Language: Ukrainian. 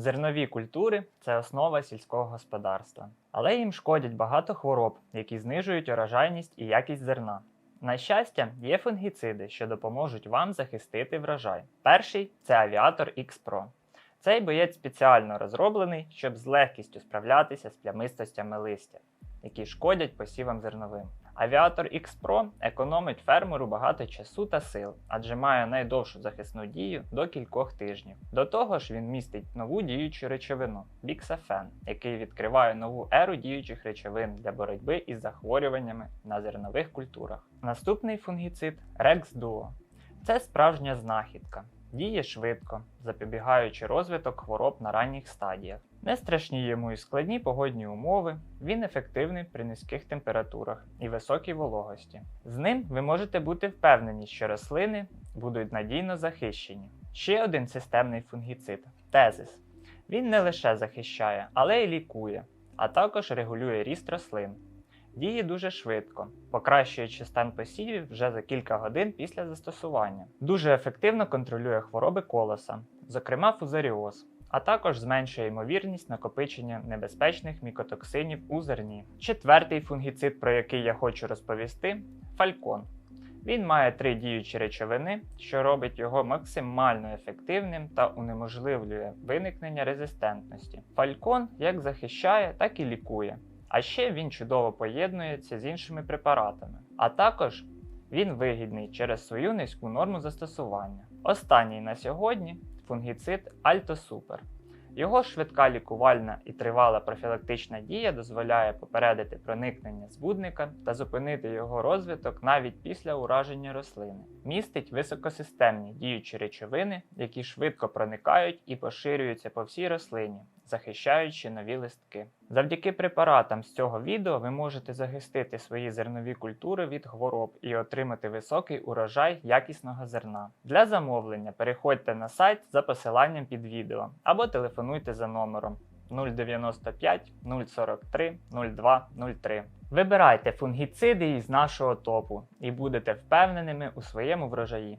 Зернові культури це основа сільського господарства, але їм шкодять багато хвороб, які знижують урожайність і якість зерна. На щастя, є фунгіциди, що допоможуть вам захистити врожай. Перший це авіатор X Pro. Цей боєць спеціально розроблений, щоб з легкістю справлятися з плямистостями листя, які шкодять посівам зерновим. Авіатор X Pro економить фермеру багато часу та сил, адже має найдовшу захисну дію до кількох тижнів. До того ж, він містить нову діючу речовину біксафен, який відкриває нову еру діючих речовин для боротьби із захворюваннями на зернових культурах. Наступний фунгіцид Rex Duo. Це справжня знахідка. Діє швидко, запобігаючи розвиток хвороб на ранніх стадіях. Не страшні йому і складні погодні умови, він ефективний при низьких температурах і високій вологості. З ним ви можете бути впевнені, що рослини будуть надійно захищені. Ще один системний фунгіцид тезис. Він не лише захищає, але й лікує, а також регулює ріст рослин. Діє дуже швидко, покращуючи стан посівів вже за кілька годин після застосування. Дуже ефективно контролює хвороби колоса, зокрема фузаріоз, а також зменшує ймовірність накопичення небезпечних мікотоксинів у зерні. Четвертий фунгіцид, про який я хочу розповісти фалькон. Він має три діючі речовини, що робить його максимально ефективним та унеможливлює виникнення резистентності. Фалькон як захищає, так і лікує. А ще він чудово поєднується з іншими препаратами. А також він вигідний через свою низьку норму застосування. Останній на сьогодні фунгіцид Альтосупер. Його швидка лікувальна і тривала профілактична дія дозволяє попередити проникнення збудника та зупинити його розвиток навіть після ураження рослини. Містить високосистемні діючі речовини, які швидко проникають і поширюються по всій рослині, захищаючи нові листки. Завдяки препаратам з цього відео ви можете захистити свої зернові культури від хвороб і отримати високий урожай якісного зерна. Для замовлення переходьте на сайт за посиланням під відео або телефонуйте за номером 095 043 02 03. Вибирайте фунгіциди із нашого топу і будете впевненими у своєму врожаї.